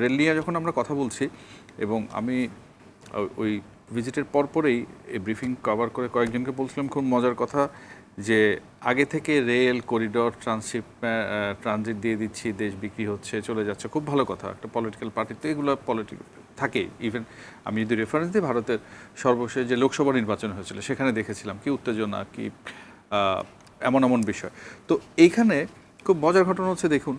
Rail নিয়ে যখন আমরা কথা বলছি এবং আমি ওই ভিজিটের পরপরেই এই ব্রিফিং কভার করে কয়েকজনকে বলছিলাম খুব মজার কথা যে আগে থেকে রেল করিডোর ট্রান্সশিপ ট্রানজিট দিয়ে দিচ্ছি, দেশ বিক্রি হচ্ছে, চলে যাচ্ছে, খুব ভালো কথা। একটা পলিটিক্যাল পার্টি তো এগুলো পলিটিক থাকে। ইভেন আমি যদি রেফারেন্স দিই ভারতের সর্বশেষ যে লোকসভা নির্বাচন হয়েছিল, সেখানে দেখেছিলাম কি উত্তেজনা, কি এমন এমন বিষয়। তো এইখানে খুব মজার ঘটনা হচ্ছে দেখুন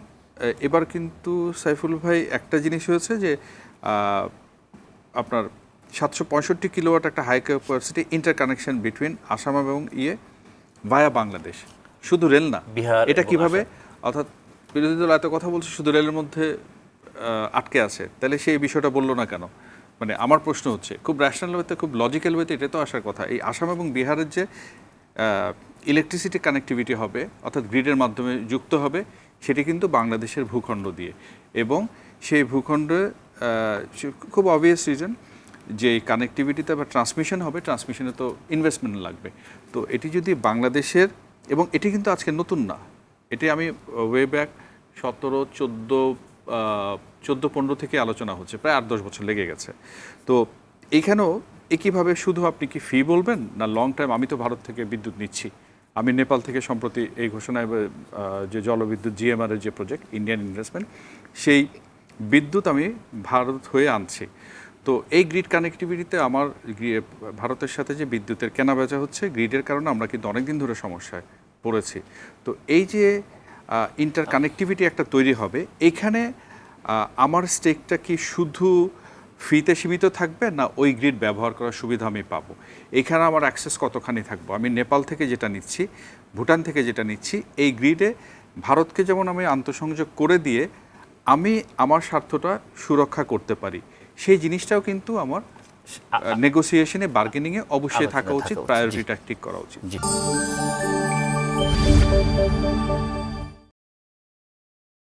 এবার কিন্তু সাইফুল ভাই একটা জিনিস হয়েছে যে আপনার সাতশো পঁয়ষট্টি কিলোওয়াট একটা high capacity interconnection between Assam এবং ইয়ে ভায়া বাংলাদেশ। শুধু রেল না বিহার এটা কীভাবে? অর্থাৎ বিরোধী দল এত কথা বলছে শুধু রেলের মধ্যে আটকে আছে। তাহলে সেই বিষয়টা বলল না কেন? মানে আমার প্রশ্ন হচ্ছে খুব র্যাশনাল ওয়েতে খুব লজিক্যাল ওয়েতে এটা তো আসার কথা। এই আসাম এবং বিহারের যে ইলেকট্রিসিটি কানেক্টিভিটি হবে, অর্থাৎ গ্রিডের মাধ্যমে যুক্ত হবে, সেটি কিন্তু বাংলাদেশের ভূখণ্ড দিয়ে। এবং সেই ভূখণ্ডে খুব অবভিয়াস রিজন যে কানেক্টিভিটিতে বা ট্রান্সমিশন হবে ট্রান্সমিশনে তো ইনভেস্টমেন্ট লাগবে। তো এটি যদি বাংলাদেশের, এবং এটি কিন্তু আজকে নতুন না, এটি আমি ওয়ে ব্যাক সতেরো, চোদ্দ চোদ্দ, পনেরো থেকে আলোচনা হচ্ছে, প্রায় আট, দশ বছর লেগে গেছে। তো এইখানেও একইভাবে শুধু আপনি কি ফি বলবেন? না লং টাইম আমি তো ভারত থেকে বিদ্যুৎ নিচ্ছি। আমি নেপাল থেকে সম্প্রতি এই ঘোষণায় যে জলবিদ্যুৎ জিএমআর এর যে প্রজেক্ট ইন্ডিয়ান ইনভেস্টমেন্ট সেই বিদ্যুৎ আমি ভারত হয়ে আনছি। তো এই গ্রিড কানেক্টিভিটিতে আমার ভারতের সাথে যে বিদ্যুতের কেনা বেচা হচ্ছে গ্রিডের কারণে আমরা কিন্তু অনেকদিন ধরে সমস্যায় পড়েছি। তো এই যে ইন্টার কানেক্টিভিটি একটা তৈরি হবে, এখানে আমার স্টেকটা কি শুধু ফ্রিতে সীমিত থাকবে না ওই গ্রিড ব্যবহার করার সুবিধা আমি পাবো। এখানে আমার অ্যাক্সেস কতখানি থাকব? আমি নেপাল থেকে যেটা নিচ্ছি ভুটান থেকে যেটা নিচ্ছি এই গ্রিডে ভারতকে যেমন আমি আন্তঃসংযোগ করে দিয়ে আমি আমার স্বার্থটা সুরক্ষা করতে পারি। সেই জিনিসটাও কিন্তু আমার নেগোসিয়েশনে বার্গেনিংয়ে অবশ্যই থাকা উচিত প্রায়োরিটা ঠিক করা উচিত।